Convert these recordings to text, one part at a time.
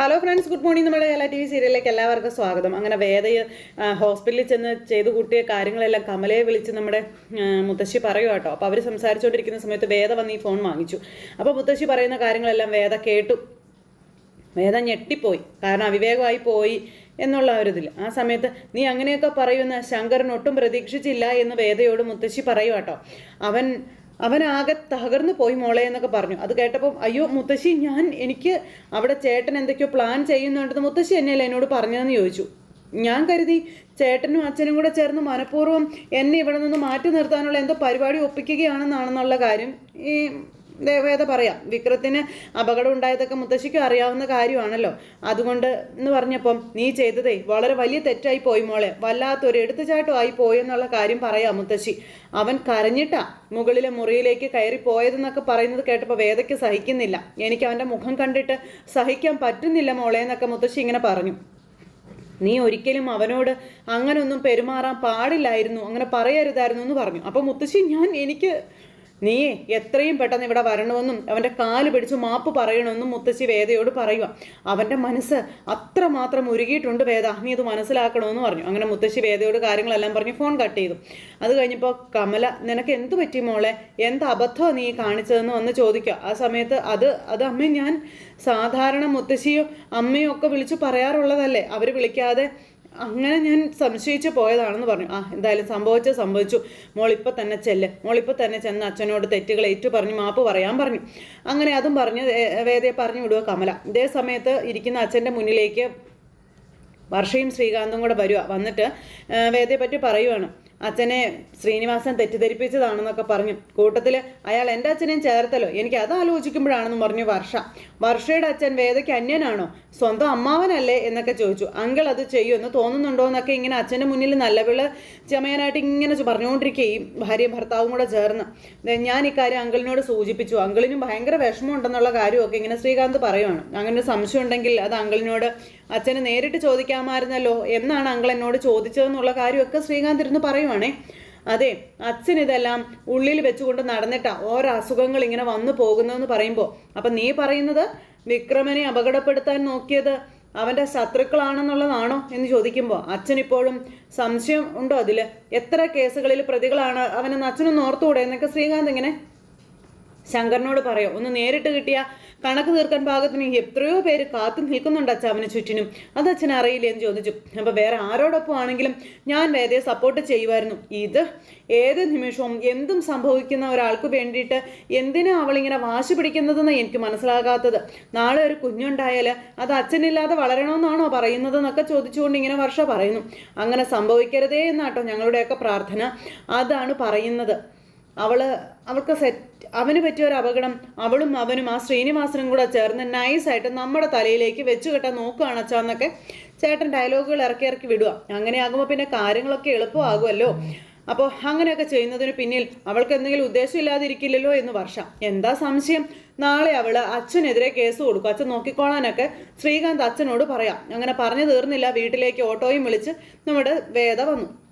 Hello friends good morning നമ്മുടെ Kerala T V സീരിയലിലേക്ക് എല്ലാവർക്കും സ്വാഗതം. അങ്ങനെ വേദയെ ഹോസ്പിറ്റലിൽ ചെന്ന് ചെയ്തു കൂട്ടിയ കാര്യങ്ങളെല്ലാം കമലയെ വിളിച്ച് നമ്മുടെ മുത്തശ്ശി പറയുക കേട്ടോ. അപ്പോൾ അവർ സംസാരിച്ചുകൊണ്ടിരിക്കുന്ന സമയത്ത് വേദ വന്ന് ഈ ഫോൺ വാങ്ങിച്ചു. അപ്പോൾ മുത്തശ്ശി പറയുന്ന കാര്യങ്ങളെല്ലാം വേദ കേട്ടു. വേദ ഞെട്ടിപ്പോയി. കാരണം അവിവേകമായി പോയി എന്നുള്ള ആ ഒരു ഇതിൽ ആ സമയത്ത് നീ അങ്ങനെയൊക്കെ പറയുമെന്ന് ശങ്കരൻ ഒട്ടും പ്രതീക്ഷിച്ചില്ല എന്ന് വേദയോട് മുത്തശ്ശി പറയുക കേട്ടോ. അവൻ അവനാകെ തകർന്നു പോയി മോളെ എന്നൊക്കെ പറഞ്ഞു. അത് കേട്ടപ്പോൾ അയ്യോ മുത്തശ്ശി ഞാൻ എനിക്ക് അവിടെ ചേട്ടൻ എന്തൊക്കെയോ പ്ലാൻ ചെയ്യുന്നുണ്ടെന്ന് മുത്തശ്ശി എന്നെയല്ലേ എന്നോട് പറഞ്ഞതെന്ന് ചോദിച്ചു. ഞാൻ കരുതി ചേട്ടനും അച്ഛനും കൂടെ ചേർന്ന് മനഃപൂർവം എന്നെ ഇവിടെ നിന്ന് മാറ്റി നിർത്താനുള്ള എന്തോ പരിപാടി ഒപ്പിക്കുകയാണെന്നാണെന്നുള്ള കാര്യം ഈ വേദ പറയാം. വിക്രത്തിന് അപകടം ഉണ്ടായതൊക്കെ മുത്തശ്ശിക്കും അറിയാവുന്ന കാര്യമാണല്ലോ. അതുകൊണ്ട് എന്ന് പറഞ്ഞപ്പം നീ ചെയ്തതേ വളരെ വലിയ തെറ്റായി പോയി മോളെ. വല്ലാത്തൊരു എടുത്തുചാട്ടമായി പോയി എന്നുള്ള കാര്യം പറയാം മുത്തശ്ശി. അവൻ കരഞ്ഞിട്ട മുകളിലെ മുറിയിലേക്ക് കയറി പോയതെന്നൊക്കെ പറയുന്നത് കേട്ടപ്പോൾ വേദയ്ക്ക് സഹിക്കുന്നില്ല. എനിക്ക് അവന്റെ മുഖം കണ്ടിട്ട് സഹിക്കാൻ പറ്റുന്നില്ല മോളെ എന്നൊക്കെ മുത്തശ്ശി ഇങ്ങനെ പറഞ്ഞു. നീ ഒരിക്കലും അവനോട് അങ്ങനൊന്നും പെരുമാറാൻ പാടില്ലായിരുന്നു അങ്ങനെ പറയരുതായിരുന്നു എന്ന് പറഞ്ഞു. അപ്പോൾ മുത്തശ്ശി ഞാൻ എനിക്ക് നീ എത്രയും പെട്ടെന്ന് ഇവിടെ വരണമെന്നും അവന്റെ കാൽ പിടിച്ച് മാപ്പ് പറയണമെന്നും മുത്തശ്ശി വേദയോട് പറയുക. അവന്റെ മനസ്സ് അത്രമാത്രം ഉരുകിയിട്ടുണ്ട് വേദ. നീ ഇത് മനസ്സിലാക്കണമെന്ന് പറഞ്ഞു. അങ്ങനെ മുത്തശ്ശി വേദയോട് കാര്യങ്ങളെല്ലാം പറഞ്ഞ് ഫോൺ കട്ട് ചെയ്തു. അത് കഴിഞ്ഞപ്പോൾ കമല നിനക്ക് എന്ത് പറ്റി മോളെ? എന്ത് അബദ്ധമാണ് നീ കാണിച്ചതെന്ന് വന്ന് ചോദിക്കുക. ആ സമയത്ത് അത് അത് അമ്മ ഞാൻ സാധാരണ മുത്തശ്ശിയോ അമ്മയോ ഒക്കെ വിളിച്ച് പറയാറുള്ളതല്ലേ. അവർ വിളിക്കാതെ അങ്ങനെ ഞാൻ സംശയിച്ച് പോയതാണെന്ന് പറഞ്ഞു. ആ എന്തായാലും സംഭവിച്ചത് സംഭവിച്ചു. മോളിപ്പോൾ തന്നെ ചെല്ല്. മോളിപ്പോൾ തന്നെ ചെന്ന് അച്ഛനോട് തെറ്റുകൾ ഏറ്റു പറഞ്ഞ് മാപ്പ് പറയാൻ പറഞ്ഞു. അങ്ങനെ അതും പറഞ്ഞ് വേദയെ പറഞ്ഞു വിടുക കമല. ഇതേ സമയത്ത് ഇരിക്കുന്ന അച്ഛന്റെ മുന്നിലേക്ക് വർഷയും ശ്രീകാന്തും കൂടെ വരിക വന്നിട്ട് വേദയെ പറ്റി പറയുവാണ്. അച്ഛനെ ശ്രീനിവാസൻ തെറ്റിദ്ധരിപ്പിച്ചതാണെന്നൊക്കെ പറഞ്ഞു. കൂട്ടത്തിൽ അയാൾ എന്റെ അച്ഛനെയും ചേർത്തല്ലോ. എനിക്ക് അത് ആലോചിക്കുമ്പോഴാണെന്ന് പറഞ്ഞു വർഷ. വർഷയുടെ അച്ഛൻ വേദയ്ക്ക് അന്യനാണോ? സ്വന്തം അമ്മാവനല്ലേ എന്നൊക്കെ ചോദിച്ചു. അങ്കിൾ അത് ചെയ്യുമെന്ന് തോന്നുന്നുണ്ടോ എന്നൊക്കെ ഇങ്ങനെ അച്ഛന്റെ മുന്നിൽ നല്ല വിള ചമയാനായിട്ട് ഇങ്ങനെ പറഞ്ഞുകൊണ്ടിരിക്കുകയും ഭാര്യയും ഭർത്താവും കൂടെ ചേർന്ന്. ഞാൻ ഇക്കാര്യം അങ്കിളിനോട് സൂചിപ്പിച്ചു. അങ്കിളിനും ഭയങ്കര വിഷമമുണ്ടെന്നുള്ള കാര്യമൊക്കെ ഇങ്ങനെ ശ്രീകാന്ത് പറയുവാണ്. അങ്ങനെ ഒരു സംശയം ഉണ്ടെങ്കിൽ അത് അങ്കിളിനോട് അച്ഛന് നേരിട്ട് ചോദിക്കാമായിരുന്നല്ലോ എന്നാണ് അങ്കിൾ എന്നോട് ചോദിച്ചതെന്നുള്ള കാര്യമൊക്കെ ശ്രീകാന്ത് ഇരുന്ന് പറയുവാണേ. അതെ അച്ഛൻ ഇതെല്ലാം ഉള്ളിൽ വെച്ചുകൊണ്ട് നടന്നിട്ടാ ഓരോ അസുഖങ്ങൾ ഇങ്ങനെ വന്നു പോകുന്നതെന്ന് പറയുമ്പോൾ അപ്പം നീ പറയുന്നത് വിക്രമനെ അപകടപ്പെടുത്താൻ നോക്കിയത് അവന്റെ ശത്രുക്കളാണെന്നുള്ളതാണോ എന്ന് ചോദിക്കുമ്പോൾ അച്ഛനിപ്പോഴും സംശയം ഉണ്ടോ അതിൽ എത്ര കേസുകളിൽ പ്രതികളാണ് അവനെന്ന് അച്ഛനൊന്ന് ഓർത്തുകൂടെ? എന്നൊക്കെ ശ്രീകാന്ത് ഇങ്ങനെ ശങ്കറിനോട് പറയോ ഒന്ന് നേരിട്ട് കിട്ടിയ കണക്ക് തീർക്കാൻ ഭാഗത്തിന് എത്രയോ പേര് കാത്തു നിൽക്കുന്നുണ്ട് അച്ഛ അവന് ചുറ്റിനും. അത് അച്ഛൻ അറിയില്ലേ എന്ന് ചോദിച്ചു. അപ്പോൾ വേറെ ആരോടൊപ്പം ആണെങ്കിലും ഞാൻ വേദയെ സപ്പോർട്ട് ചെയ്യുമായിരുന്നു. ഇത് ഏത് നിമിഷവും എന്തും സംഭവിക്കുന്ന ഒരാൾക്ക് വേണ്ടിയിട്ട് എന്തിനാ അവളിങ്ങനെ വാശി പിടിക്കുന്നതെന്ന് എനിക്ക് മനസ്സിലാകാത്തത്. നാളെ ഒരു കുഞ്ഞുണ്ടായാൽ അത് അച്ഛനില്ലാതെ വളരണമെന്നാണോ പറയുന്നത് എന്നൊക്കെ ചോദിച്ചുകൊണ്ട് ഇങ്ങനെ വർഷ പറയുന്നു. അങ്ങനെ സംഭവിക്കരുതേ എന്നാട്ടോ ഞങ്ങളുടെയൊക്കെ പ്രാർത്ഥന. അതാണ് പറയുന്നത്. അവൾ അവൾക്ക് സെറ്റ് അവന് പറ്റിയ ഒരു അപകടം അവളും അവനും ആ ശ്രീനിവാസനും കൂടെ ചേർന്ന് നൈസായിട്ട് നമ്മുടെ തലയിലേക്ക് വെച്ച് കെട്ടാൻ നോക്കുകയാണ് അച്ഛന്നൊക്കെ ചേട്ടൻ ഡയലോഗുകൾ ഇറക്കി ഇറക്കി വിടുക. അങ്ങനെയാകുമ്പോൾ പിന്നെ കാര്യങ്ങളൊക്കെ എളുപ്പമാകുമല്ലോ. അപ്പോൾ അങ്ങനെയൊക്കെ ചെയ്യുന്നതിന് പിന്നിൽ അവൾക്ക് എന്തെങ്കിലും ഉദ്ദേശമില്ലാതിരിക്കില്ലല്ലോ എന്ന് വർഷ. എന്താ സംശയം? നാളെ അവൾ അച്ഛനെതിരെ കേസ് കൊടുക്കും. അച്ഛൻ നോക്കിക്കോളാനൊക്കെ ശ്രീകാന്ത് അച്ഛനോട് പറയാം. അങ്ങനെ പറഞ്ഞു തീർന്നില്ല. വീട്ടിലേക്ക് ഓട്ടോയും വിളിച്ച് നമ്മുടെ വേദ വന്നു.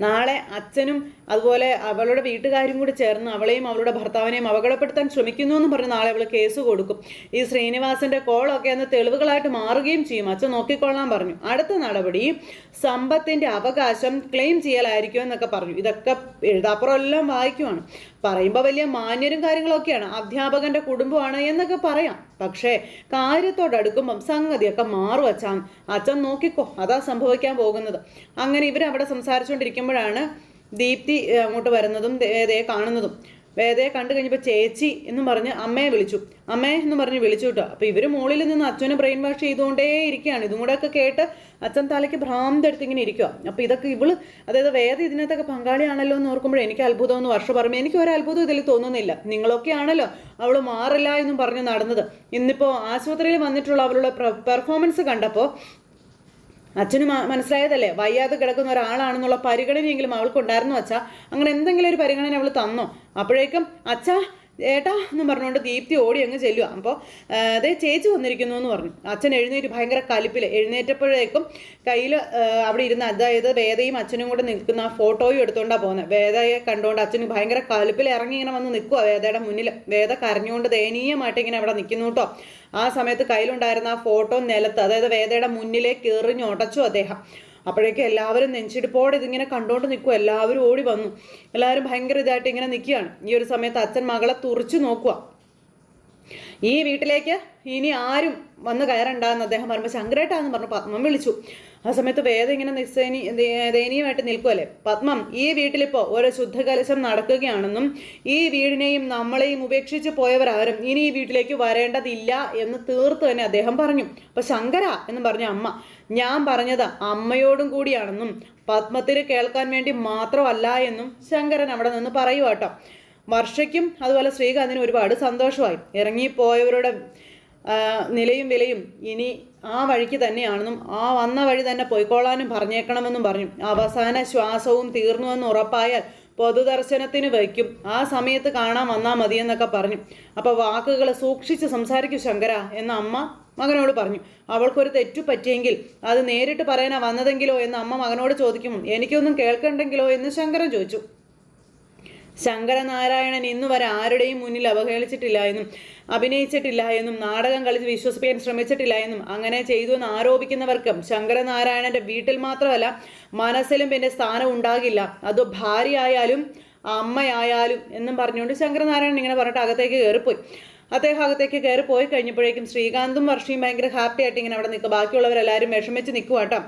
നാളെ അച്ഛനും അതുപോലെ അവളുടെ വീട്ടുകാരും കൂടി ചേർന്ന് അവളെയും അവളുടെ ഭർത്താവിനെയും അപകടപ്പെടുത്താൻ ശ്രമിക്കുന്നു എന്ന് പറഞ്ഞ് നാളെ അവൾ കേസ് കൊടുക്കും. ഈ ശ്രീനിവാസന്റെ കോളൊക്കെ അന്ന് തെളിവുകളായിട്ട് മാറുകയും ചെയ്യും. അച്ഛൻ നോക്കിക്കൊള്ളാൻ പറഞ്ഞു. അടുത്ത നടപടി സമ്പത്തിന്റെ അവകാശം ക്ലെയിം ചെയ്യലായിരിക്കും എന്നൊക്കെ പറഞ്ഞു. ഇതൊക്കെ എഴുതാപ്പുറം എല്ലാം വായിക്കുവാണ്. പറയുമ്പോൾ വലിയ മാന്യരും കാര്യങ്ങളൊക്കെയാണ്. അധ്യാപകന്റെ കുടുംബമാണ് എന്നൊക്കെ പറയാം. പക്ഷേ കാര്യത്തോടടുക്കുമ്പം സംഗതിയൊക്കെ മാറും അച്ഛൻ അച്ഛൻ നോക്കിക്കോ. അതാ സംഭവിക്കാൻ പോകുന്നത്. അങ്ങനെ ഇവരവിടെ സംസാരിച്ചുകൊണ്ടിരിക്കുമ്പോഴാണ് ദീപ്തി അങ്ങോട്ട് വരുന്നതും വേദയെ കാണുന്നതും. വേദയെ കണ്ടു കഴിഞ്ഞപ്പോൾ ചേച്ചി എന്ന് പറഞ്ഞ് അമ്മയെ വിളിച്ചു. അമ്മേ എന്ന് പറഞ്ഞ് വിളിച്ചു കേട്ടോ. അപ്പോൾ ഇവർ മുകളിൽ നിന്ന് അച്ഛനെ ബ്രെയിൻ വാഷ് ചെയ്തുകൊണ്ടേ ഇരിക്കുകയാണ്. ഇതും കൂടെ ഒക്കെ കേട്ട് അച്ഛൻ തലയ്ക്ക് ഭ്രാന്തെടുത്ത് ഇങ്ങനെ ഇരിക്കുക അപ്പോൾ ഇതൊക്കെ ഇവൾ അതായത് വേദ ഇതിനകത്തൊക്കെ പങ്കാളിയാണല്ലോ എന്ന് ഓർക്കുമ്പോൾ എനിക്ക് അത്ഭുതം എന്ന് വർഷം പറയുമ്പോൾ എനിക്ക് ഒരു അത്ഭുതം ഇതിൽ തോന്നുന്നില്ല. നിങ്ങളൊക്കെ ആണല്ലോ അവൾ മാറില്ല എന്നും പറഞ്ഞ് നടന്നത്. ഇന്നിപ്പോൾ ആശുപത്രിയിൽ വന്നിട്ടുള്ള അവളുടെ പെർഫോമൻസ് കണ്ടപ്പോൾ അച്ഛന് മനസ്സിലായതല്ലേ? വയ്യാതെ കിടക്കുന്ന ഒരാളാണെന്നുള്ള പരിഗണനയെങ്കിലും അവൾക്കുണ്ടായിരുന്നു അച്ഛാ. അങ്ങനെ എന്തെങ്കിലും ഒരു പരിഗണന അവൾ തന്നോ? അപ്പോഴേക്കും അച്ഛാ ഏട്ടാ എന്നും പറഞ്ഞുകൊണ്ട് ദീപ്തി ഓടി അങ്ങ് ചെല്ലുക അപ്പോൾ അതേ ചേച്ചി വന്നിരിക്കുന്നു എന്ന് പറഞ്ഞു. അച്ഛൻ എഴുന്നേറ്റ് ഭയങ്കര കലിപ്പിൽ എഴുന്നേറ്റപ്പോഴേക്കും കയ്യിൽ അവിടെ ഇരുന്ന് അതായത് വേദയും അച്ഛനും കൂടെ നിൽക്കുന്ന ആ ഫോട്ടോയും എടുത്തുകൊണ്ടാണ് പോകുന്നത് വേദയെ കണ്ടുകൊണ്ട് അച്ഛന് ഭയങ്കര കലിപ്പിൽ ഇറങ്ങി ഇങ്ങനെ വന്ന് നിൽക്കുക വേദയുടെ മുന്നിൽ വേദ കരഞ്ഞുകൊണ്ട് ദയനീയമായിട്ട് ഇങ്ങനെ അവിടെ നിൽക്കുന്നു കേട്ടോ. ആ സമയത്ത് കയ്യിലുണ്ടായിരുന്ന ആ ഫോട്ടോ നിലത്ത് അതായത് വേദയുടെ മുന്നിലേക്ക് എറിഞ്ഞ് ഉടച്ചു അദ്ദേഹം. അപ്പോഴേക്കും എല്ലാവരും നെഞ്ചിടിപ്പോടെ ഇതിങ്ങനെ കണ്ടോണ്ട് നിൽക്കുക എല്ലാവരും ഓടി വന്നു. എല്ലാവരും ഭയങ്കര ഇതായിട്ട് ഇങ്ങനെ നിൽക്കുകയാണ് ഈ ഒരു സമയത്ത് അച്ഛൻ മകളെ തുറച്ചു നോക്കുക ഈ വീട്ടിലേക്ക് ഇനി ആരും വന്ന് കയറണ്ടെന്ന് അദ്ദേഹം പറയുമ്പോൾ ശങ്കരേട്ടാന്ന് പറഞ്ഞു. പത്മം വിളിച്ചു. ആ സമയത്ത് വേദ ഇങ്ങനെ നിസ്സേനി ദയനീയമായിട്ട് നിൽക്കുമല്ലേ പത്മം ഈ വീട്ടിലിപ്പോൾ ഓരോ ശുദ്ധകലശം നടക്കുകയാണെന്നും ഈ വീടിനെയും നമ്മളെയും ഉപേക്ഷിച്ച് പോയവരാരും ഇനി ഈ വീട്ടിലേക്ക് വരേണ്ടതില്ല എന്ന് തീർത്ത് തന്നെ അദ്ദേഹം പറഞ്ഞു. അപ്പോൾ ശങ്കര എന്ന് പറഞ്ഞ അമ്മ ഞാൻ പറഞ്ഞത് അമ്മയോടും കൂടിയാണെന്നും പത്മത്തിന് കേൾക്കാൻ വേണ്ടി മാത്രമല്ല എന്നും ശങ്കരൻ അവിടെ നിന്ന് പറയുക കേട്ടോ വർഷയ്ക്കും അതുപോലെ ശ്രീകാന്തിനും ഒരുപാട് സന്തോഷമായി. ഇറങ്ങിപ്പോയവരുടെ നിലയും വിലയും ഇനി ആ വഴിക്ക് തന്നെയാണെന്നും ആ വന്ന വഴി തന്നെ പോയിക്കോളാനും പറഞ്ഞേക്കണമെന്നും പറഞ്ഞു. അവസാന ശ്വാസവും തീർന്നുവെന്ന് ഉറപ്പായാൽ പൊതുദർശനത്തിന് വയ്ക്കും. ആ സമയത്ത് കാണാൻ വന്നാൽ മതിയെന്നൊക്കെ പറഞ്ഞു. അപ്പോൾ വാക്കുകൾ സൂക്ഷിച്ച് സംസാരിക്കും ശങ്കര എന്ന അമ്മ മകനോട് പറഞ്ഞു. അവൾക്കൊരു തെറ്റു പറ്റിയെങ്കിൽ അത് നേരിട്ട് പറയാനാ വന്നതെങ്കിലോ എന്ന് അമ്മ മകനോട് ചോദിക്കും. എനിക്കൊന്നും കേൾക്കണ്ടെങ്കിലോ എന്ന് ശങ്കരൻ ചോദിച്ചു. ശങ്കരനാരായണൻ ഇന്നു വരെ ആരുടെയും മുന്നിൽ അവഹേളിച്ചിട്ടില്ല എന്നും അഭിനയിച്ചിട്ടില്ല എന്നും നാടകം കളിച്ച് വിശ്വസിപ്പിക്കാൻ ശ്രമിച്ചിട്ടില്ല എന്നും അങ്ങനെ ചെയ്തു എന്ന് ആരോപിക്കുന്നവർക്കും ശങ്കരനാരായണന്റെ വീട്ടിൽ മാത്രമല്ല മനസ്സിലും പിന്നെ സ്ഥാനം ഉണ്ടാകില്ല. അത് ഭാര്യയായാലും അമ്മയായാലും എന്നും പറഞ്ഞുകൊണ്ട് ശങ്കരനാരായണൻ ഇങ്ങനെ പറഞ്ഞിട്ട് അകത്തേക്ക് കയറിപ്പോയി. അദ്ദേഹം അകത്തേക്ക് കയറി പോയി കഴിഞ്ഞപ്പോഴേക്കും ശ്രീകാന്തും വർഷയും ഭയങ്കര ഹാപ്പി ആയിട്ട് ഇങ്ങനെ അവിടെ നിൽക്കുക. ബാക്കിയുള്ളവരെല്ലാവരും വിഷമിച്ച് നിൽക്കുക കേട്ടോ.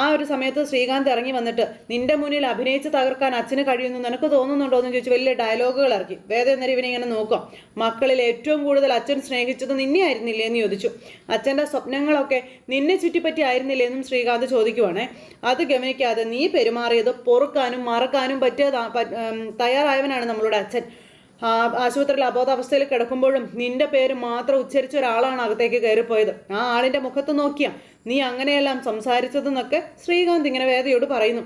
ആ ഒരു സമയത്ത് ശ്രീകാന്ത് ഇറങ്ങി വന്നിട്ട് നിന്റെ മുന്നിൽ അഭിനയിച്ച് തകർക്കാൻ അച്ഛന് കഴിയുന്നു നിനക്ക് തോന്നുന്നുണ്ടോ? എന്ന് ചോദിച്ചു വലിയ ഡയലോഗുകൾ ഇറക്കി. വേദ എന്നേരം ഇവനെ ഇങ്ങനെ നോക്കാം മക്കളിൽ ഏറ്റവും കൂടുതൽ അച്ഛൻ സ്നേഹിച്ചത് നിന്നെ ആയിരുന്നില്ലേ? എന്ന് ചോദിച്ചു. അച്ഛന്റെ സ്വപ്നങ്ങളൊക്കെ നിന്നെ ചുറ്റിപ്പറ്റി ആയിരുന്നില്ലേ? എന്നും ശ്രീകാന്ത് ചോദിക്കുവാണേ. അത് ഗമനിക്കാതെ നീ പെരുമാറിയത് പൊറുക്കാനും മറക്കാനും പറ്റിയ തയ്യാറായവനാണ് നമ്മളുടെ അച്ഛൻ. ആശുപത്രിയിൽ അബോധാവസ്ഥയിൽ കിടക്കുമ്പോഴും നിന്റെ പേര് മാത്രം ഉച്ചരിച്ച ഒരാളാണ് അകത്തേക്ക് കയറിപ്പോയത്. ആ ആളിന്റെ മുഖത്ത് നോക്കിയ നീ അങ്ങനെയെല്ലാം സംസാരിച്ചതെന്നൊക്കെ ശ്രീകാന്ത് ഇങ്ങനെ വേദയോട് പറയുന്നു.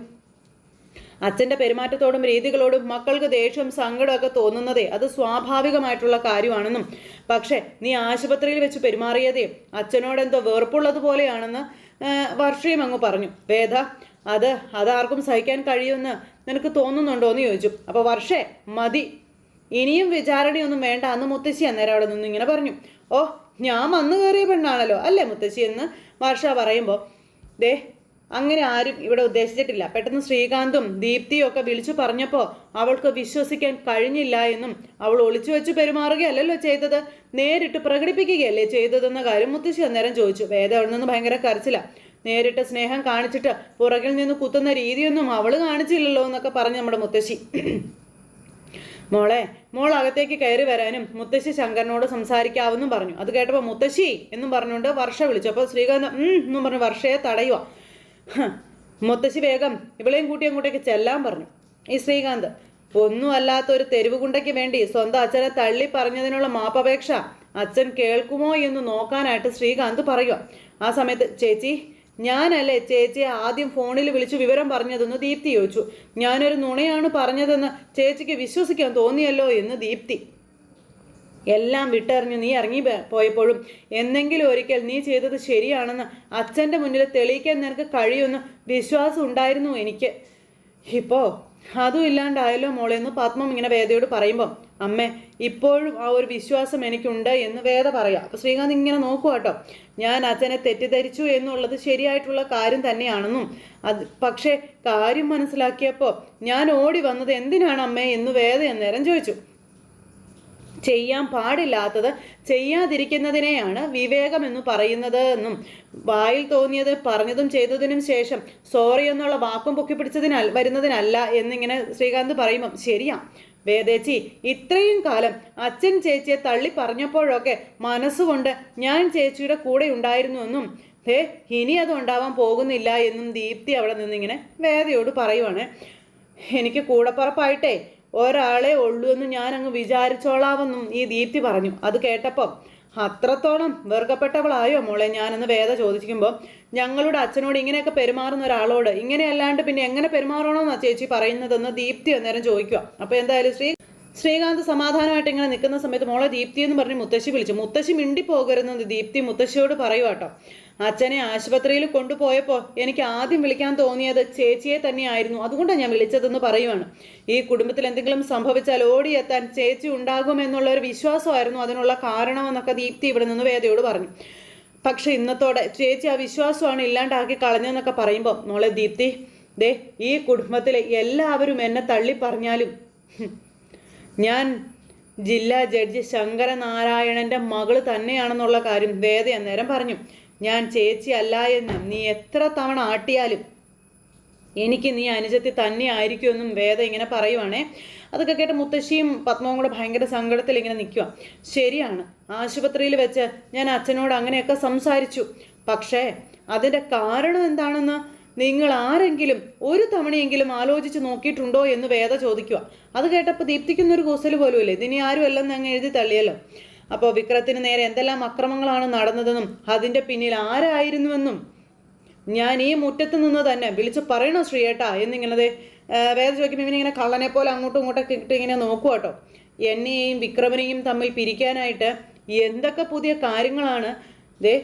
അച്ഛന്റെ പെരുമാറ്റത്തോടും രീതികളോടും മക്കൾക്ക് ദേഷ്യവും സങ്കടമൊക്കെ തോന്നുന്നതേ അത് സ്വാഭാവികമായിട്ടുള്ള കാര്യമാണെന്നും. പക്ഷേ നീ ആശുപത്രിയിൽ വെച്ച് പെരുമാറിയതേ അച്ഛനോടെന്തോ വെറുപ്പുള്ളതുപോലെയാണെന്ന് പോലെയാണെന്ന് വർഷയും അങ്ങ് പറഞ്ഞു. വേദ അത് അതാർക്കും സഹിക്കാൻ കഴിയുമെന്ന് നിനക്ക് തോന്നുന്നുണ്ടോ എന്ന് ചോദിച്ചു. അപ്പോൾ വർഷേ മതി. ഇനിയും വിചാരണയൊന്നും വേണ്ട. അന്ന് മുത്തശ്ശി അന്നേരം അവിടെ നിന്ന് ഇങ്ങനെ പറഞ്ഞു. ഓ ഞാൻ വന്നു കയറിയ പെണ്ണാണല്ലോ. അല്ലേ മുത്തശ്ശി? എന്ന് വർഷ പറയുമ്പോൾ ദേ അങ്ങനെ ആരും ഇവിടെ ഉദ്ദേശിച്ചിട്ടില്ല. പെട്ടെന്ന് ശ്രീകാന്തും ദീപ്തിയും ഒക്കെ വിളിച്ചു പറഞ്ഞപ്പോൾ അവൾക്ക് വിശ്വസിക്കാൻ കഴിഞ്ഞില്ല എന്നും അവൾ ഒളിച്ചു വെച്ച് പെരുമാറുകയല്ലല്ലോ ചെയ്തത്. നേരിട്ട് പ്രകടിപ്പിക്കുകയല്ലേ ചെയ്തതെന്ന കാര്യം മുത്തശ്ശി അന്നേരം ചോദിച്ചു. വേദ അവിടെ നിന്ന് ഭയങ്കര കരച്ചില്ല നേരിട്ട് സ്നേഹം കാണിച്ചിട്ട് പുറകിൽ നിന്ന് കുത്തുന്ന രീതിയൊന്നും അവൾ കാണിച്ചില്ലല്ലോ എന്നൊക്കെ പറഞ്ഞു നമ്മുടെ മുത്തശ്ശി. മോളെ മോൾ അകത്തേക്ക് കയറി വരാനും മുത്തശ്ശി ശങ്കരനോട് സംസാരിക്കാവെന്നും പറഞ്ഞു. അത് കേട്ടപ്പോൾ മുത്തശ്ശി എന്നും പറഞ്ഞുകൊണ്ട് വർഷ വിളിച്ചു. അപ്പോൾ ശ്രീകാന്ത് എന്നും പറഞ്ഞു വർഷയെ തടയുക മുത്തശ്ശി വേഗം ഇവളെയും കൂട്ടി അങ്ങോട്ടേക്ക് ചെല്ലാൻ പറഞ്ഞു. ഈ ശ്രീകാന്ത് ഒന്നുമല്ലാത്ത ഒരു തെരുവുകുണ്ടയ്ക്ക് വേണ്ടി സ്വന്തം അച്ഛനെ തള്ളി പറഞ്ഞതിനുള്ള മാപ്പപേക്ഷ അച്ഛൻ കേൾക്കുമോ എന്ന് നോക്കാനായിട്ട് ശ്രീകാന്ത് പറയുക ആ സമയത്ത് ചേച്ചി ഞാനല്ലേ ചേച്ചിയെ ആദ്യം ഫോണിൽ വിളിച്ച് വിവരം പറഞ്ഞതെന്ന് ദീപ്തി ചോദിച്ചു. ഞാനൊരു നുണയാണ് പറഞ്ഞതെന്ന് ചേച്ചിക്ക് വിശ്വസിക്കാൻ തോന്നിയല്ലോ എന്ന് ദീപ്തി. എല്ലാം വിട്ടറിഞ്ഞ് നീ ഇറങ്ങി പോയപ്പോഴും എന്നെങ്കിലും ഒരിക്കൽ നീ ചെയ്തത് ശരിയാണെന്ന് അച്ഛന്റെ മുന്നിൽ തെളിയിക്കാൻ നിനക്ക് കഴിയുമെന്ന് വിശ്വാസം ഉണ്ടായിരുന്നു എനിക്ക്. ഇപ്പോ അതും ഇല്ലാണ്ടായല്ലോ മോളെ എന്ന് പത്മം ഇങ്ങനെ വേദയോട് പറയുമ്പം. അമ്മേ ഇപ്പോഴും ആ ഒരു വിശ്വാസം എനിക്കുണ്ട് എന്ന് വേദ പറയാം അപ്പൊ ശ്രീകാന്ത് ഇങ്ങനെ നോക്കുക കേട്ടോ. ഞാൻ അച്ഛനെ തെറ്റിദ്ധരിച്ചു എന്നുള്ളത് ശരിയായിട്ടുള്ള കാര്യം തന്നെയാണെന്നും അത് പക്ഷേ കാര്യം മനസ്സിലാക്കിയപ്പോൾ ഞാൻ ഓടി വന്നത് എന്തിനാണ് അമ്മേ എന്ന് വേദ അന്നേരം ചോദിച്ചു. ചെയ്യാൻ പാടില്ലാത്തത് ചെയ്യാതിരിക്കുന്നതിനെയാണ് വിവേകം എന്ന് പറയുന്നത് എന്നും വായിൽ തോന്നിയത് പറഞ്ഞതും ചെയ്തതിനും ശേഷം സോറി എന്നുള്ള വാക്കും പൊക്കിപ്പിടിച്ചതിനാൽ വരുന്നതിനല്ല എന്നിങ്ങനെ ശ്രീകാന്ത് പറയുമ്പം ശരിയാ. വേദേച്ചി ഇത്രയും കാലം അച്ഛൻ ചേച്ചിയെ തള്ളി പറഞ്ഞപ്പോഴൊക്കെ മനസ്സുകൊണ്ട് ഞാൻ ചേച്ചിയുടെ കൂടെ ഉണ്ടായിരുന്നുവെന്നും ഹേ ഇനി അത് ഉണ്ടാവാൻ പോകുന്നില്ല എന്നും ദീപ്തി അവിടെ നിന്നിങ്ങനെ വേദയോട് പറയുവാണ്. എനിക്ക് കൂടപ്പറപ്പായിട്ടേ ഒരാളെ ഉള്ളൂ എന്ന് ഞാൻ അങ്ങ് വിചാരിച്ചോളാമെന്നും ഈ ദീപ്തി പറഞ്ഞു. അത് കേട്ടപ്പം അത്രത്തോളം വെറുക്കപ്പെട്ടവളായോ മോളെ? ഞാനെന്ന് വേദ ചോദിക്കുമ്പോൾ ഞങ്ങളുടെ അച്ഛനോട് ഇങ്ങനെയൊക്കെ പെരുമാറുന്ന ഒരാളോട് ഇങ്ങനെയല്ലാണ്ട് പിന്നെ എങ്ങനെ പെരുമാറണമെന്നാണ് ചേച്ചി പറയുന്നതെന്ന് ദീപ്തി അന്നേരം ചോദിക്കുക അപ്പോൾ എന്തായാലും ശ്രീ ശ്രീകാന്ത് സമാധാനമായിട്ട് ഇങ്ങനെ നിൽക്കുന്ന സമയത്ത് മോളെ ദീപ്തി എന്ന് പറഞ്ഞ് മുത്തശ്ശി വിളിച്ചു. മുത്തശ്ശി മിണ്ടി പോകരുതെന്ന് ദീപ്തി മുത്തശ്ശിയോട് പറയുവാട്ടോ. അച്ഛനെ ആശുപത്രിയിൽ കൊണ്ടുപോയപ്പോൾ എനിക്ക് ആദ്യം വിളിക്കാൻ തോന്നിയത് ചേച്ചിയെ തന്നെയായിരുന്നു. അതുകൊണ്ടാണ് ഞാൻ വിളിച്ചതെന്ന് പറയുവാണ്. ഈ കുടുംബത്തിൽ എന്തെങ്കിലും സംഭവിച്ചാൽ ഓടിയെത്താൻ ചേച്ചി ഉണ്ടാകുമെന്നുള്ള ഒരു വിശ്വാസമായിരുന്നു. അതിനുള്ള കാരണമെന്നൊക്കെ ദീപ്തി ഇവിടെ നിന്ന് വേദയോട് പറഞ്ഞു. പക്ഷെ ഇന്നത്തോടെ ചേച്ചി ആ വിശ്വാസമാണ് ഇല്ലാണ്ടാക്കി കളഞ്ഞെന്നൊക്കെ പറയുമ്പോൾ മോളെ ദീപ്തി ദേ ഈ കുടുംബത്തിലെ എല്ലാവരും എന്നെ തള്ളി പറഞ്ഞാലും ഞാൻ ജില്ലാ ജഡ്ജി ശങ്കരനാരായണന്റെ മകൾ തന്നെയാണെന്നുള്ള കാര്യം വേദ അന്നേരം പറഞ്ഞു. ഞാൻ ചേച്ചി അല്ല എന്ന് നീ എത്ര തവണ ആട്ടിയാലും എനിക്ക് നീ അനുജത്തി തന്നെ ആയിരിക്കുമെന്നും വേദ ഇങ്ങനെ പറയുവാണേ. അതൊക്കെ കേട്ട് മുത്തശ്ശിയും പത്മവും കൂടെ ഭയങ്കര സങ്കടത്തിൽ ഇങ്ങനെ നിൽക്കുക ശരിയാണ്. ആശുപത്രിയിൽ വെച്ച് ഞാൻ അച്ഛനോട് അങ്ങനെയൊക്കെ സംസാരിച്ചു. പക്ഷേ അതിന്റെ കാരണം എന്താണെന്ന് നിങ്ങൾ ആരെങ്കിലും ഒരു തവണയെങ്കിലും ആലോചിച്ച് നോക്കിയിട്ടുണ്ടോ എന്ന് വേദ ചോദിക്കുക അത് കേട്ടപ്പോൾ ദീപ്തിക്കുന്നൊരു കൂസൽ പോലും ഇല്ല ഇതിനി ആരും അല്ലെന്ന് അങ്ങ് എഴുതി തള്ളിയല്ലോ. അപ്പോൾ വിക്രത്തിന് നേരെ എന്തെല്ലാം അക്രമങ്ങളാണ് നടന്നതെന്നും അതിന്റെ പിന്നിൽ ആരായിരുന്നുവെന്നും ഞാൻ ഈ മുറ്റത്ത് നിന്ന് തന്നെ വിളിച്ച് പറയണോ ശ്രീയേട്ടാ? എന്നിങ്ങനെ വേദ ചോദിക്കുമ്പോൾ ഇവനിങ്ങനെ കള്ളനെ പോലെ അങ്ങോട്ടും ഇങ്ങോട്ടൊക്കെ ഇട്ട് ഇങ്ങനെ നോക്കുക കേട്ടോ എന്നെയും വിക്രമനെയും തമ്മിൽ പിരിക്കാനായിട്ട് എന്തൊക്കെ പുതിയ കാര്യങ്ങളാണ്? ദേ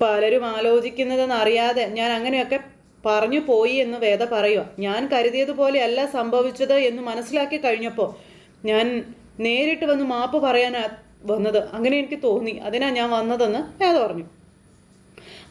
പലരും ആലോചിക്കുന്നതെന്ന് അറിയാതെ ഞാൻ അങ്ങനെയൊക്കെ പറഞ്ഞു പോയി എന്ന് വേദ പറയുക ഞാൻ കരുതിയതുപോലെ അല്ല സംഭവിച്ചത് എന്ന് മനസ്സിലാക്കി കഴിഞ്ഞപ്പോൾ ഞാൻ നേരിട്ട് വന്ന് മാപ്പ് പറയാനാ വന്നത്. അങ്ങനെ എനിക്ക് തോന്നി. അതിനാ ഞാൻ വന്നതെന്ന് ഞാൻ പറഞ്ഞു.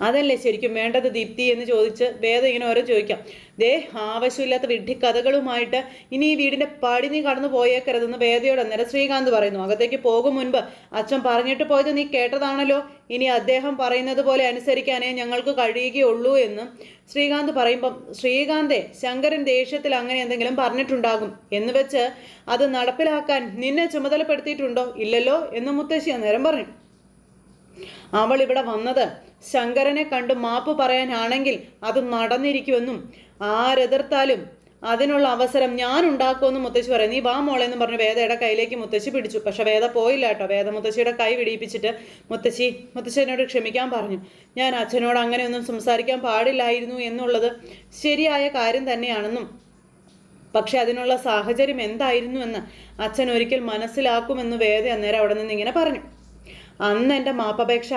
അതല്ലേ ശരിക്കും വേണ്ടത് ദീപ്തി എന്ന് ചോദിച്ച് വേദം ഇങ്ങനെ ഓരോ ചോദിക്കാം. ദേ ആവശ്യമില്ലാത്ത വിഡ്ഢി കഥകളുമായിട്ട് ഇനി ഈ വീടിന്റെ പടി നീ കടന്നു പോയേക്കരുതെന്ന് വേദയോട് അന്നേരം ശ്രീകാന്ത് പറയുന്നു. അകത്തേക്ക് പോകും മുൻപ് അച്ഛൻ പറഞ്ഞിട്ട് പോയത് നീ കേട്ടതാണല്ലോ. ഇനി അദ്ദേഹം പറയുന്നത് പോലെ അനുസരിക്കാനേ ഞങ്ങൾക്ക് കഴിയുകയുള്ളൂ എന്ന് ശ്രീകാന്ത് പറയുമ്പം ശ്രീകാന്തേ ശങ്കരൻ ദേഷ്യത്തിൽ അങ്ങനെ എന്തെങ്കിലും പറഞ്ഞിട്ടുണ്ടാകും എന്ന് വെച്ച് അത് നടപ്പിലാക്കാൻ നിന്നെ ചുമതലപ്പെടുത്തിയിട്ടുണ്ടോ? ഇല്ലല്ലോ? എന്ന് മുത്തശ്ശി അന്നേരം പറഞ്ഞു. അവൾ ഇവിടെ വന്നത് ശങ്കരനെ കണ്ട് മാപ്പ് പറയാനാണെങ്കിൽ അത് നടന്നിരിക്കുമെന്നും ആരെതിർത്താലും അതിനുള്ള അവസരം ഞാൻ ഉണ്ടാക്കുമെന്ന് മുത്തശ്ശി പറയും. നീ വാ മോളെ എന്ന് പറഞ്ഞ് വേദയുടെ കയ്യിലേക്ക് മുത്തശ്ശി പിടിച്ചു. പക്ഷെ വേദ പോയില്ല കേട്ടോ. വേദ മുത്തശ്ശിയുടെ കൈ വിടിയിപ്പിച്ചിട്ട് മുത്തശ്ശി മുത്തശ്ശി എന്നോട് ക്ഷമിക്കാൻ പറഞ്ഞു. ഞാൻ അച്ഛനോട് അങ്ങനെയൊന്നും സംസാരിക്കാൻ പാടില്ലായിരുന്നു എന്നുള്ളത് ശരിയായ കാര്യം തന്നെയാണെന്നും. പക്ഷെ അതിനുള്ള സാഹചര്യം എന്തായിരുന്നു എന്ന് അച്ഛൻ ഒരിക്കൽ മനസ്സിലാക്കുമെന്ന് വേദ അന്നേരം അവിടെ നിന്ന് ഇങ്ങനെ പറഞ്ഞു. അന്ന് എന്റെ മാപ്പപേക്ഷ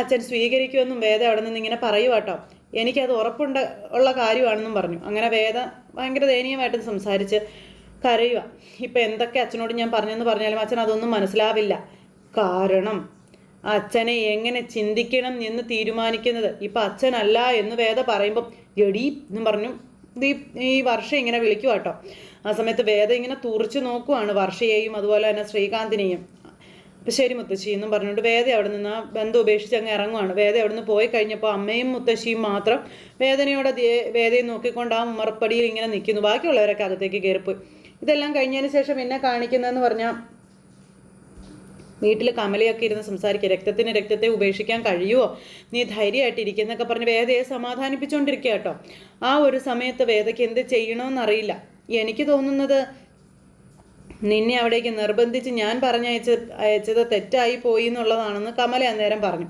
അച്ഛൻ സ്വീകരിക്കുമെന്നും വേദ അവിടെ നിന്ന് ഇങ്ങനെ പറയൂ കേട്ടോ എനിക്കത് ഉറപ്പുണ്ട് ഉള്ള കാര്യമാണെന്നും പറഞ്ഞു. അങ്ങനെ വേദ ഭയങ്കര ദയനീയമായിട്ട് സംസാരിച്ച് കരയുക ഇപ്പം എന്തൊക്കെ അച്ഛനോട് ഞാൻ പറഞ്ഞെന്ന് പറഞ്ഞാലും അച്ഛൻ അതൊന്നും മനസ്സിലാവില്ല. കാരണം അച്ഛനെ എങ്ങനെ ചിന്തിക്കണം എന്ന് തീരുമാനിക്കുന്നത്? ഇപ്പം അച്ഛനല്ല എന്ന് വേദ പറയുമ്പം എടി എന്നും പറഞ്ഞു ഈ ഈ വർഷം ഇങ്ങനെ വിളിക്കുക കേട്ടോ ആ സമയത്ത് വേദ ഇങ്ങനെ തുറച്ചു നോക്കുവാണ് വർഷയെയും അതുപോലെ തന്നെ ശ്രീകാന്തിനെയും. അപ്പം ശരി മുത്തശ്ശി എന്നും പറഞ്ഞുകൊണ്ട് വേദ അവിടെ നിന്ന് ആ ബന്ധം ഉപേക്ഷിച്ച് അങ്ങ് ഇറങ്ങുവാണ്. വേദ അവിടെ നിന്ന് പോയി കഴിഞ്ഞപ്പോൾ അമ്മയും മുത്തശ്ശിയും മാത്രം വേദനയോടെ വേദയെ നോക്കിക്കൊണ്ട് ആ ഉമ്മറപ്പടിയിൽ ഇങ്ങനെ നിൽക്കുന്നു ബാക്കിയുള്ളവരൊക്കെ അകത്തേക്ക് കയറിപ്പോയി. ഇതെല്ലാം കഴിഞ്ഞതിന് ശേഷം എന്നെ കാണിക്കുന്നതെന്ന് പറഞ്ഞാൽ വീട്ടിൽ കമലയൊക്കെ ഇരുന്ന് സംസാരിക്കുക. രക്തത്തിന് രക്തത്തെ ഉപേക്ഷിക്കാൻ കഴിയുമോ നീ ധൈര്യമായിട്ടിരിക്കുക എന്നൊക്കെ പറഞ്ഞ് വേദയെ സമാധാനിപ്പിച്ചുകൊണ്ടിരിക്കുക കേട്ടോ. ആ ഒരു സമയത്ത് വേദയ്ക്ക് എന്ത് ചെയ്യണമെന്നറിയില്ല എനിക്ക് തോന്നുന്നത് നിന്നെ അവിടേക്ക് നിർബന്ധിച്ച് ഞാൻ പറഞ്ഞയച്ച അയച്ചത് തെറ്റായി പോയി എന്നുള്ളതാണെന്ന് കമല അന്നേരം പറഞ്ഞു.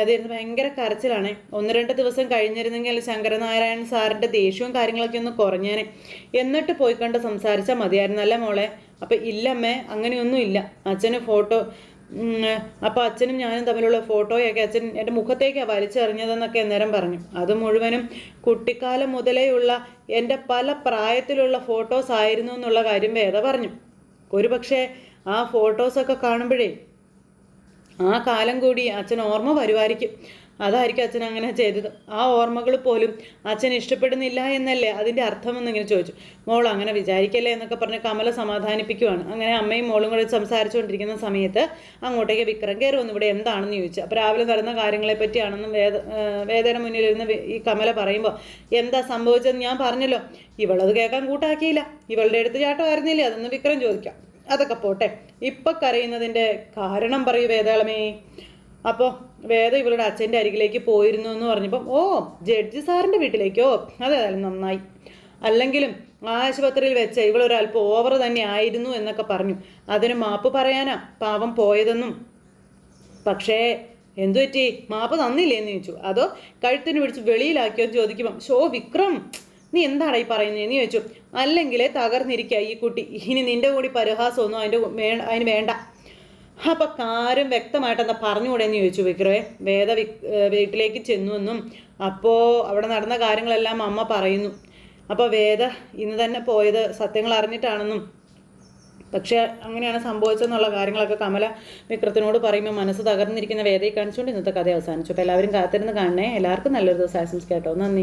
അതായത് ഭയങ്കര കരച്ചിലാണ്. ഒന്ന് രണ്ട് ദിവസം കഴിഞ്ഞിരുന്നെങ്കിൽ ശങ്കരനാരായണൻ സാറിന്റെ ദേഷ്യവും കാര്യങ്ങളൊക്കെ ഒന്ന് കുറഞ്ഞേനെ. എന്നിട്ട് പോയി സംസാരിച്ചാൽ മതിയായിരുന്നല്ലേ മോളെ? അപ്പം ഇല്ലമ്മേ അങ്ങനെയൊന്നും ഇല്ല അച്ഛന് ഫോട്ടോ അപ്പോൾ അച്ഛനും ഞാനും തമ്മിലുള്ള ഫോട്ടോയൊക്കെ അച്ഛൻ എന്റെ മുഖത്തേക്കാണ് വലിച്ചെറിഞ്ഞതെന്നൊക്കെ അന്നേരം പറഞ്ഞു. അത് മുഴുവനും കുട്ടിക്കാലം മുതലേയുള്ള എന്റെ പല പ്രായത്തിലുള്ള ഫോട്ടോസ് ആയിരുന്നു എന്നുള്ള കാര്യം വേദ പറഞ്ഞു. ഒരു പക്ഷേ ആ ഫോട്ടോസൊക്കെ കാണുമ്പോഴേ ആ കാലം കൂടി അച്ഛൻ ഓർമ്മ വരുമായിരിക്കും. അതായിരിക്കും അച്ഛൻ അങ്ങനെ ചെയ്തത്. ആ ഓർമ്മകൾ പോലും അച്ഛൻ ഇഷ്ടപ്പെടുന്നില്ല എന്നല്ലേ അതിന്റെ അർത്ഥമെന്ന് ഇങ്ങനെ ചോദിച്ചു. മോൾ അങ്ങനെ വിചാരിക്കല്ലേ എന്നൊക്കെ പറഞ്ഞ് കമല സമാധാനിപ്പിക്കുവാണ്. അങ്ങനെ അമ്മയും മോളും കൂടെ സംസാരിച്ചുകൊണ്ടിരിക്കുന്ന സമയത്ത് അങ്ങോട്ടേക്ക് വിക്രം കയറി വന്നു ഇവിടെ എന്താണെന്ന് ചോദിച്ചു. അപ്പോൾ രാവിലെ നടന്ന കാര്യങ്ങളെ പറ്റിയാണെന്നും വേദ വേദന മുന്നിലിരുന്ന് ഈ കമല പറയുമ്പോൾ എന്താ സംഭവിച്ചതെന്ന് ഞാൻ പറഞ്ഞല്ലോ. ഇവളത് കേൾക്കാൻ കൂട്ടാക്കിയില്ല. ഇവളുടെ അടുത്ത് ചാട്ടമായിരുന്നില്ലേ അതൊന്ന് വിക്രം ചോദിക്കാം. അതൊക്കെ പോട്ടെ. ഇപ്പൊ കരയുന്നതിന്റെ കാരണം പറയൂ വേദാളമേ. അപ്പോൾ വേദ ഇവളുടെ അച്ഛന്റെ അരികിലേക്ക് പോയിരുന്നു എന്ന് പറഞ്ഞപ്പം ഓ ജഡ്ജി സാറിന്റെ വീട്ടിലേക്കോ? അതേതായാലും നന്നായി. അല്ലെങ്കിലും ആശുപത്രിയിൽ വെച്ച് ഇവളൊരല്പം ഓവർ തന്നെ ആയിരുന്നു എന്നൊക്കെ പറഞ്ഞു. അതിന് മാപ്പ് പറയാനാ പാവം പോയതെന്നും. പക്ഷേ എന്തു പറ്റി? മാപ്പ് തന്നില്ലേ? എന്ന് ചോദിച്ചു. അതോ കഴുത്തിന് പിടിച്ച് വെളിയിലാക്കിയോ? എന്ന് ചോദിക്കുമ്പം ഷോ വിക്രം നീ എന്താണ് ഈ പറയുന്നത് എന്ന് ചോദിച്ചു. അല്ലെങ്കിലേ തകർന്നിരിക്കുക ഈ കുട്ടി. ഇനി നിന്റെ കൂടി പരിഹാസമൊന്നും അതിന്റെ അതിന് വേണ്ട. അപ്പം കാര്യം വ്യക്തമായിട്ട് എന്താ പറഞ്ഞുകൂടെ എന്ന് ചോദിച്ചു വിക്രമേ. വേദ വീട്ടിലേക്ക് ചെന്നുവെന്നും അപ്പോൾ അവിടെ നടന്ന കാര്യങ്ങളെല്ലാം അമ്മ പറയുന്നു. അപ്പോൾ വേദ ഇന്ന് തന്നെ പോയത് സത്യങ്ങൾ അറിഞ്ഞിട്ടാണെന്നും. പക്ഷേ അങ്ങനെയാണ് സംഭവിച്ചതെന്നുള്ള കാര്യങ്ങളൊക്കെ കമല വിക്രത്തിനോട് പറയുമ്പോൾ മനസ്സ് തകർന്നിരിക്കുന്ന വേദയെ കാണിച്ചുകൊണ്ട് ഇന്നത്തെ കഥ അവസാനിച്ചു. അപ്പോൾ എല്ലാവരും കാത്തിരുന്ന് കാണണേ. എല്ലാവർക്കും നല്ലൊരു ദിവസം ആശംസിക്കാം കേട്ടോ. നന്ദി.